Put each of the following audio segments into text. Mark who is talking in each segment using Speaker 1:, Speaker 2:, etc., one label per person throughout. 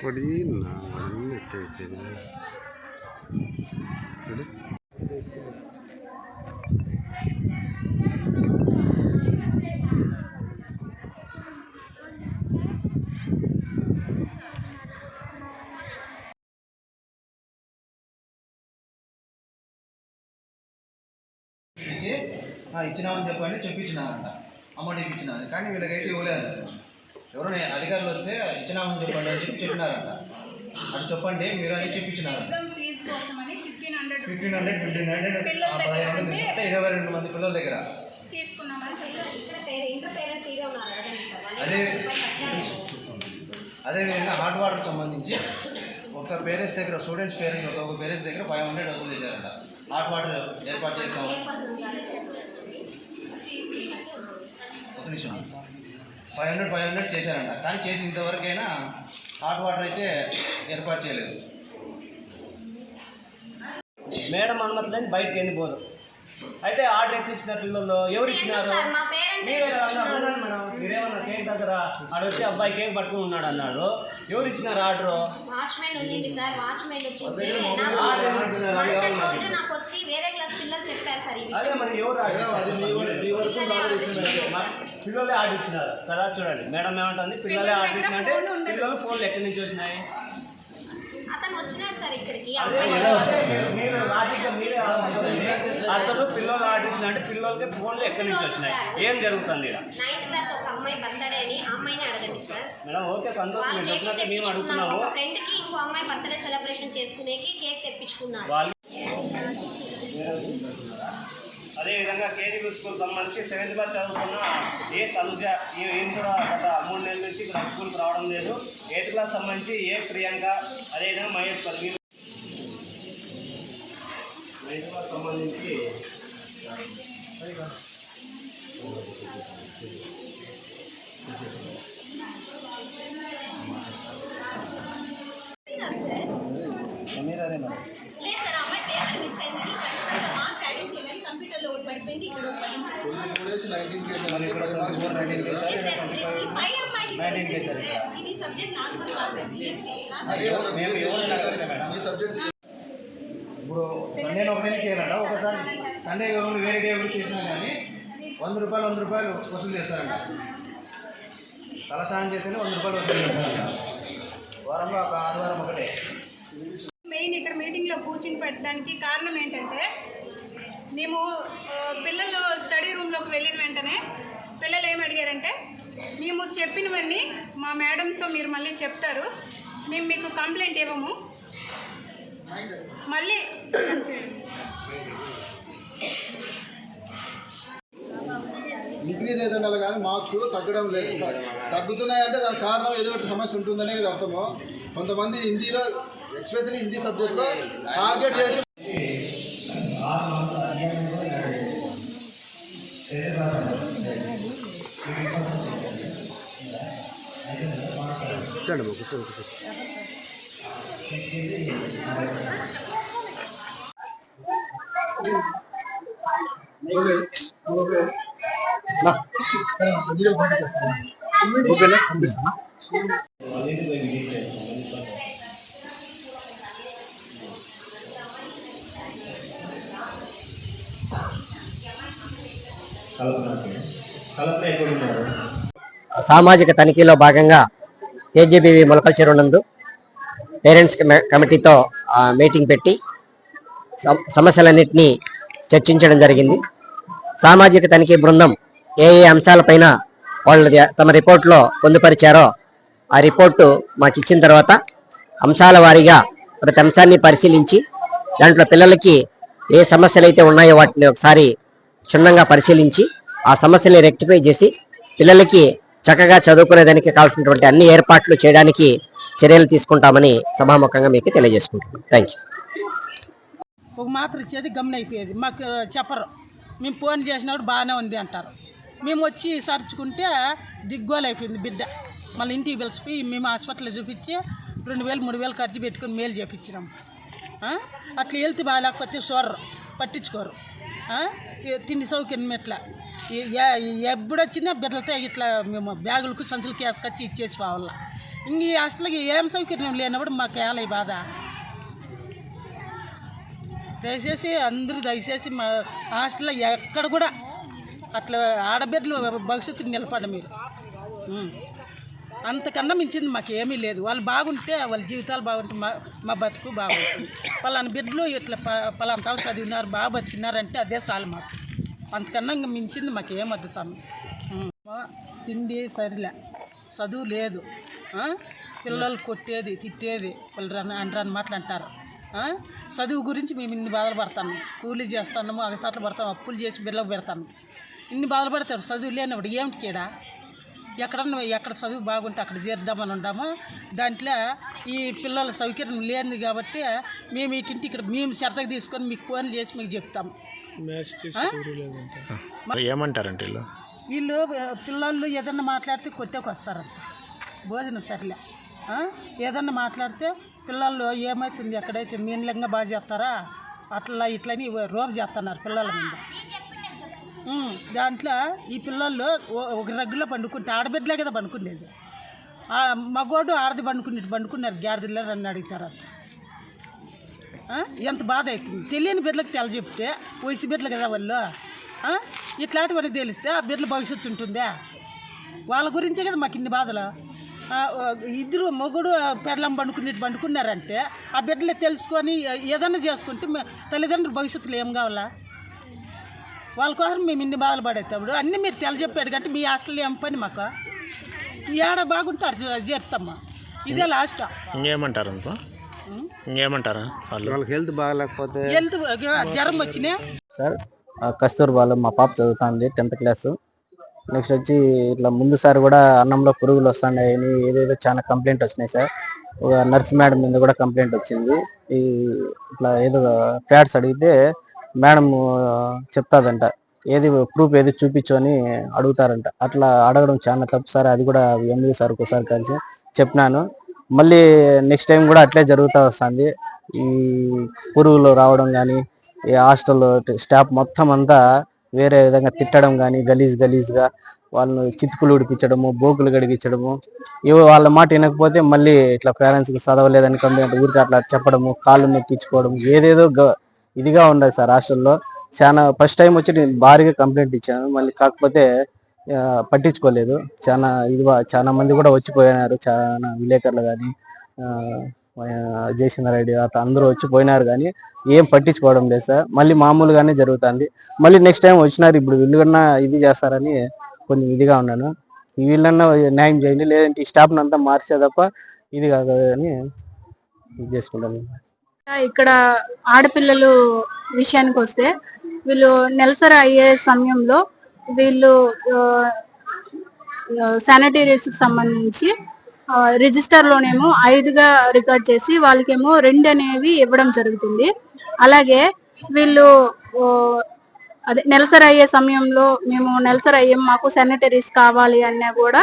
Speaker 1: పొడి నా అన్నీ ఎక్కైపోయింది చూడు
Speaker 2: ఇచ్చి "ఆ, ఇచ్చినామని చెప్పండి చెప్పించినారంట అమౌంట్ ఇప్పించినారు కానీ వీళ్ళకైతే ఇవ్వలేదు ఎవరో అధికారులు వస్తే ఇచ్చినామని చెప్పండి అని చెప్పి చెప్పినారంట. అటు చెప్పండి మీరు అని చెప్పించినారు
Speaker 3: ఫిఫ్టీన్ హండ్రెడ్
Speaker 2: ఫిఫ్టీన్ హండ్రెడ్ వందలు
Speaker 3: ఉంటే
Speaker 2: తీసుకుంటే ఇరవై రెండు మంది పిల్లల దగ్గర. అదే. అదేవిధంగా హాట్ వాటర్ సంబంధించి ఒక పేరెంట్స్ దగ్గర స్టూడెంట్స్ పేరెంట్స్ ఒక ఒక పేరెంట్స్ దగ్గర ఫైవ్ హండ్రెడ్ వసూలు చేశారంట. హాట్ వాటర్ ఏర్పాటు చేస్తాం. ఒక నిమిషం. ఫైవ్ హండ్రెడ్ ఫైవ్ హండ్రెడ్ చేశారంట కానీ చేసి ఇంతవరకైనా హాట్ వాటర్ అయితే ఏర్పాటు చేయలేదు.
Speaker 4: మేడం అనుమతి లేని బయటకు వెళ్ళిపోదు అయితే ఆర్డర్ ఎట్లా ఇచ్చినారు పిల్లలు? ఎవరు ఇచ్చినారు? మేడం. మీరేమన్నా కేక్ దగ్గర ఆడ వచ్చి అబ్బాయి కేక్ పట్టుకుని ఉన్నాడు అన్నాడు. ఎవరు ఇచ్చినారు ఆర్డర్?
Speaker 5: వాచ్మెన్ ఉండింది సార్. వాచ్మెన్ వచ్చి నాకు వేరే క్లాస్ పిల్లలు చెప్పారు సార్ ఈ
Speaker 4: అదే మరి ఎవరు ఆర్డర్ పిల్లలే ఆర్డర్ ఇచ్చినారు. కదా చూడండి. మేడం ఏమంటుంది? పిల్లలే ఆర్డర్
Speaker 3: ఉండదు.
Speaker 4: పిల్లలు ఫోన్లు ఎక్కడి నుంచి వచ్చినాయి?
Speaker 5: అతను వచ్చినాడు సార్ ఇక్కడికి?
Speaker 4: మీరు- లాజిక్గా మీరే. అతను పిల్లలు ఆర్డర్ ఇచ్చినంటే పిల్లలకి ఫోన్లు ఎక్కడి నుంచి వచ్చినాయి? ఏం జరుగుతుంది ఇక్కడ?
Speaker 5: నైన్త్ క్లాస్ ఒక అమ్మాయి బర్త్డే అని ఆ అమ్మాయిని అడగండి సార్.
Speaker 4: మేడం ఓకే సంతోషం. మేము
Speaker 5: తెప్పించుకున్నారు
Speaker 4: అడుగుతున్నాము.
Speaker 5: ఒక ఫ్రెండ్కి ఇంకో అమ్మాయి బర్త్డే సెలబ్రేషన్ చేసుకునేకి కేక్ తెప్పించుకున్నారు.
Speaker 4: వాళ్ళు అదేవిధంగా కేజీబీ స్కూల్ సంబంధించి సెవెంత్ క్లాస్ చదువుతున్న ఏ తనుజ ఈ ఈయన కూడా గత మూడు నెలల నుంచి ఇక్కడ స్కూల్కి రావడం లేదు. ఎయిత్ క్లాస్ సంబంధించి ఏ ప్రియాంక అదేవిధంగా మహేష్ పల్లి నైన్త్ క్లాస్ సంబంధించి
Speaker 2: మీరు అదే మేడం
Speaker 6: లేదు సార్ అమ్మాయి పేరు మిస్ అయింది. కంప్యూటర్లో కూడా
Speaker 2: ఇప్పుడు సండే ఒకటే చేయాలంట. ఒకసారి సండే కాకుండా వేరే డే ఎవరు చేసినా కానీ వంద రూపాయలు వంద రూపాయలు వసూలు చేస్తారంట. తలస్నానం చేస్తేనే వంద రూపాయలు వసూలు చేస్తారంట. వారంలో ఒక ఆదివారం ఒకటే.
Speaker 3: మెయిన్ ఇక్కడ మీటింగ్లో కూర్చుని పెట్టడానికి కారణం ఏంటంటే మేము పిల్లలు స్టడీ రూమ్లోకి వెళ్ళిన వెంటనే పిల్లలు ఏం అడిగారంటే మేము చెప్పినవన్నీ మా మేడంతో మీరు మళ్ళీ చెప్తారు. మేము మీకు కంప్లైంట్ ఇవ్వము. మళ్ళీ
Speaker 7: డిగ్రీ అవుతుండాలి కానీ మార్క్స్ తగ్గడం లేదు. తగ్గుతున్నాయంటే దానికి కారణం ఏదో ఒకటి సమస్య ఉంటుందనేది అర్థము. కొంతమంది హిందీలో ఎక్స్పెషల్లీ హిందీ సబ్జెక్ట్లో టార్గెట్ చేసి
Speaker 1: चलो
Speaker 4: बाबू चलो ना
Speaker 8: సామాజిక తనిఖీలో భాగంగా కేజీబీవీ మొలకల చెరువు నందు పేరెంట్స్ కమిటీతో మీటింగ్ పెట్టి సమస్యలన్నింటినీ చర్చించడం జరిగింది. సామాజిక తనిఖీ బృందం ఏ ఏ అంశాలపైన వాళ్ళు తమ రిపోర్ట్లో పొందుపరిచారో ఆ రిపోర్టు మాకు ఇచ్చిన తర్వాత అంశాల వారీగా ప్రతి అంశాన్ని పరిశీలించి దాంట్లో పిల్లలకి ఏ సమస్యలు అయితే ఉన్నాయో వాటిని ఒకసారి క్షుణ్ణంగా పరిశీలించి ఆ సమస్యల్ని రెక్టిఫై చేసి పిల్లలకి చక్కగా చదువుకునేదానికి కావాల్సినటువంటి అన్ని ఏర్పాట్లు చేయడానికి చర్యలు తీసుకుంటామని సభాముఖంగా మీకు తెలియజేసుకుంటున్నాం. థ్యాంక్ యూ
Speaker 9: ఒక మాత్ర ఇచ్చేది గమన అయిపోయేది మాకు చెప్పరు. మేము ఫోన్ చేసినప్పుడు బాగానే ఉంది అంటారు. మేము వచ్చి సర్చుకుంటే దిగ్గోలైపోయింది బిడ్డ. మళ్ళీ ఇంటికి పిలిచిపోయి మేము హాస్పిటల్లో చూపించి రెండు వేలు మూడు వేలు ఖర్చు పెట్టుకుని మేలు చేపించినాం. అట్లా వెళ్తే బాగాలేకపోతే చూడరు పట్టించుకోరు. తిండి సౌకర్యం ఎట్లా? ఎప్పుడొచ్చినా బిడ్డలతో ఇట్లా మేము బ్యాగులకు సంచులకి వేసుకొచ్చి ఇచ్చేసి పోవాల. ఇంక ఈ హాస్టల్కి ఏం సౌకర్యం లేనప్పుడు మాకు ఏలై బాధ. దయచేసి అందరూ దయచేసి మా హాస్టల్లో ఎక్కడ కూడా అట్లా ఆడబిడ్డలు భవిష్యత్తు నిలబడ మీరు. అంతకన్నా మించింది మాకు ఏమీ లేదు. వాళ్ళు బాగుంటే వాళ్ళ జీవితాలు బాగుంటే మా మా బతుకు బాగుంటుంది. పలానా బిడ్డలు ఇట్లా ప- పలానా చదివినారు బాగా బతికినారంటే అదే చాలు మాకు. అంతకన్నా ఇంకా మించింది మాకు ఏమద్దు స్వామి. తిండి సరిలే. చదువు లేదు. పిల్లలు కొట్టేది తిట్టేది వాళ్ళు రన్ అని మాటలు అంటారు. చదువు గురించి మేము ఇన్ని బాధలు పడతాను కూలీ చేస్తాము అగసాట్లు పడతాము అప్పులు చేసి బిల్లకు పెడతాను ఇన్ని బాధలు పడతారు. చదువు లేనప్పుడు ఏమిటి కేడా? ఎక్కడన్నా ఎక్కడ చదువు బాగుంటే అక్కడ చేద్దామని ఉండాము దాంట్లో ఈ పిల్లల సౌకర్యం లేనిది కాబట్టి మేము ఇటింటి ఇక్కడ మేము శ్రద్ధకు తీసుకొని మీకు ఫోన్ చేసి మీకు చెప్తాము
Speaker 10: ఏమంటారంటే వీళ్ళు?
Speaker 9: వీళ్ళు పిల్లలు ఏదన్నా మాట్లాడితే కొట్టేకి వస్తారంట. భోజనం సరిలే. ఆ? ఏదన్నా మాట్లాడితే పిల్లలు ఏమవుతుంది ఎక్కడైతే మీన్లంగా బాగా చేస్తారా? అట్లా ఇట్లని రోపు చేస్తున్నారు పిల్లల మీద. దాంట్లో ఈ పిల్లలు ఒక రగ్గులో పండుకుంటే ఆడబిడ్డలే కదా పండుకునేది. మగోడు ఆడది పండుకునేది. పండుకున్నారు. గాడిదలే నన్ను అడుగుతారు ఎంత బాధ అవుతుంది. తెలియని బిడ్డలకు తెల చెప్తే వయసు బిడ్డలు కదా వాళ్ళు. ఇట్లాంటి ఇట్లాంటివన్నీ తెలిస్తే ఆ బిడ్డల భవిష్యత్తు ఉంటుందా? వాళ్ళ గురించే కదా మాకు ఇన్ని బాధలు. ఇద్దరు మొగుడు పెళ్ళం పండుకునేట్టు పండుకున్నారంటే ఆ బిడ్డలే తెలుసుకొని ఏదన్నా చేసుకుంటే తల్లిదండ్రుల భవిష్యత్తులో ఏం కావాలా? వాళ్ళ కోసం మేము ఇన్ని బాధలు పడేటప్పుడు అన్నీ మీరు తెలజెప్పాడు కంటే మీ హాస్టల్లో ఏం పని మాకు? ఏడ బాగుంటే అటు చేస్తామ్మా ఇదే లాస్ట్
Speaker 10: ఇంకేమంటారు అనుకో? ఇంకేమంటారా వాళ్ళు?
Speaker 1: వాళ్ళకి హెల్త్ బాగాలేకపోతే
Speaker 9: హెల్త్ జ్వరం వచ్చినా?
Speaker 11: సార్ ఆ, కస్తూర్బాలో మా పాప చదువుతుంది టెన్త్ క్లాస్. నెక్స్ట్ వచ్చి ఇట్లా ముందు సార్ కూడా అన్నంలో పురుగులు వస్తున్నాయని ఏదేదో చాలా కంప్లైంట్ వచ్చినాయి సార్. ఒక నర్స్ మేడం మీద కూడా కంప్లైంట్ వచ్చింది. ఈ ఇట్లా ఏదో ఫ్యాట్స్ అడిగితే మేడం చెప్తాదంట. ఏది ప్రూఫ్ ఏది చూపించు అని అడుగుతారంట. అట్లా అడగడం చాలా తప్పు. సార్ అది కూడా ఎంఈ సార్ ఒకసారి కలిసి చెప్పినాను. మళ్ళీ నెక్స్ట్ టైం కూడా అట్లే జరుగుతూ వస్తుంది. ఈ పురుగులు రావడం కానీ ఈ హాస్టల్ స్టాఫ్ మొత్తం అంతా వేరే విధంగా తిట్టడం కానీ గలీజ్ గలీజ్గా వాళ్ళని చితుకులు ఉడిపించడము బోకులు గడిగించడము ఇవి వాళ్ళ మాట వినకపోతే మళ్ళీ ఇట్లా పేరెంట్స్కి చదవలేదని కంప్లైంట్ ఊరికి అట్లా చెప్పడము కాళ్ళు నొప్పించుకోవడం ఏదేదో గ- ఇదిగా ఉండదు సార్ హాస్టల్లో చాలా ఫస్ట్ టైం వచ్చి నేను భారీగా కంప్లైంట్ ఇచ్చాను. మళ్ళీ కాకపోతే పట్టించుకోలేదు. చాలా ఇది చాలా మంది కూడా వచ్చిపోయినారు చాలా విలేకరులు కానీ జయసిందర్ రెడ్డి అత అందరూ వచ్చి పోయినారు కానీ ఏం పట్టించుకోవడం లేదు సార్. మళ్ళీ మామూలుగానే జరుగుతుంది. మళ్ళీ నెక్స్ట్ టైం వచ్చినారు ఇప్పుడు వీళ్ళకన్నా ఇది చేస్తారని కొంచెం ఇదిగా ఉన్నాను. వీళ్ళన్నా న్యాయం చేయండి. లేదంటే ఈ స్టాఫ్ని అంతా మార్చే తప్ప ఇది కాదు అని ఇది చేసుకుంటాను.
Speaker 3: ఇక్కడ ఆడపిల్లలు విషయానికి వస్తే వీళ్ళు నెలసరి అయ్యే సమయంలో వీళ్ళు శానిటరీస్కి సంబంధించి రిజిస్టర్లోనేమో ఐదుగా రికార్డ్ చేసి వాళ్ళకేమో రెండు అనేవి ఇవ్వడం జరుగుతుంది. అలాగే వీళ్ళు అదే నెలసరి అయ్యే సమయంలో మేము నెలసరి అయ్యాం మాకు శానిటరీస్ కావాలి అన్నా కూడా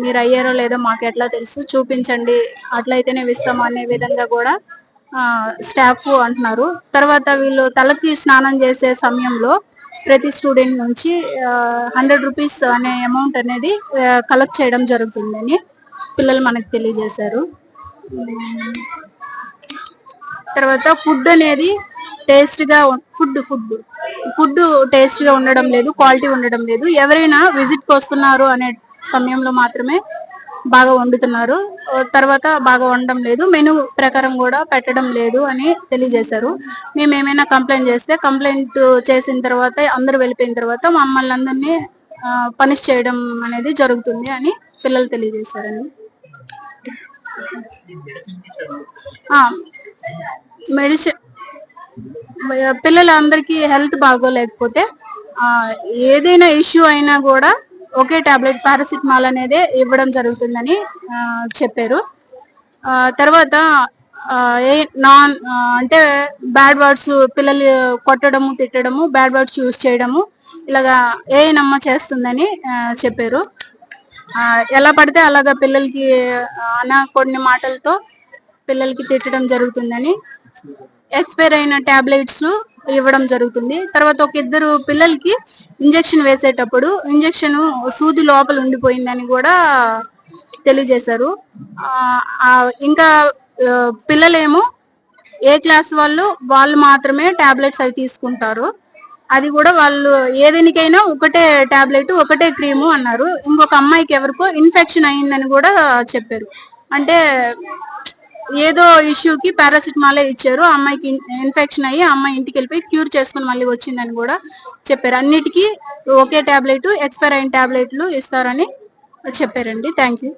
Speaker 3: మీరు అయ్యారో లేదో మాకు ఎట్లా తెలుసు చూపించండి అట్లయితేనే ఇస్తాము అనే విధంగా కూడా స్టాఫ్ అంటున్నారు. తర్వాత వీళ్ళు తలకి స్నానం చేసే సమయంలో ప్రతి స్టూడెంట్ నుంచి హండ్రెడ్ రూపీస్ అనే అమౌంట్ అనేది కలెక్ట్ చేయడం జరుగుతుందని పిల్లలు మనకు తెలియజేశారు. తర్వాత ఫుడ్ అనేది టేస్ట్గా ఫుడ్ ఫుడ్ ఫుడ్ టేస్ట్గా ఉండడం లేదు క్వాలిటీ ఉండడం లేదు. ఎవరైనా విజిట్కి వస్తున్నారు అనే సమయంలో మాత్రమే బాగా వండుతున్నారు. తర్వాత బాగా వండడం లేదు. మెను ప్రకారం కూడా పెట్టడం లేదు అని తెలియజేశారు. మేము ఏమైనా కంప్లైంట్ చేస్తే కంప్లైంట్ చేసిన తర్వాత అందరూ వెళ్ళిపోయిన తర్వాత మమ్మల్ని అందరినీ పనిష్ చేయడం అనేది జరుగుతుంది అని పిల్లలు తెలియజేశారండి. మెడిసిన్ పిల్లలందరికీ హెల్త్ బాగోలేకపోతే ఏదైనా ఇష్యూ అయినా కూడా ఒకే టాబ్లెట్ పారాసిటమాల్ అనేది ఇవ్వడం జరుగుతుందని చెప్పారు. తర్వాత ఏ నాన్ అంటే బ్యాడ్ వర్డ్స్ పిల్లలు కొట్టడము తిట్టడము బ్యాడ్ వర్డ్స్ యూజ్ చేయడము ఇలాగా ఏ నమ్మ చేస్తుందని చెప్పారు. ఎలా పడితే అలాగా పిల్లలకి అన్న కొన్ని మాటలతో పిల్లలకి తిట్టడం జరుగుతుందని ఎక్స్పైర్ అయిన టాబ్లెట్స్ ఇవ్వడం జరుగుతుంది. తర్వాత ఒక ఇద్దరు పిల్లలకి ఇంజెక్షన్ వేసేటప్పుడు ఇంజెక్షన్ సూది లోపల ఉండిపోయిందని కూడా తెలియజేశారు. ఇంకా పిల్లలేమో ఏ క్లాస్ వాళ్ళు వాళ్ళు మాత్రమే టాబ్లెట్స్ అవి తీసుకుంటారు. అది కూడా వాళ్ళు ఏ దేనికైనా ఒకటే టాబ్లెట్ ఒకటే క్రీము అన్నారు. ఇంకొక అమ్మాయికి ఎవరికో ఇన్ఫెక్షన్ అయిందని కూడా చెప్పారు. అంటే ఏదో ఇష్యూకి పారాసిటమాలే ఇచ్చారు. అమ్మాయికి ఇన్ఫెక్షన్ అయ్యి అమ్మాయి ఇంటికి వెళ్ళిపోయి క్యూర్ చేసుకుని మళ్ళీ వచ్చిందని కూడా చెప్పారు. అన్నిటికీ ఒకే టాబ్లెట్ ఎక్స్పైర్ అయిన టాబ్లెట్లు ఇస్తారని చెప్పారండి. Thank you.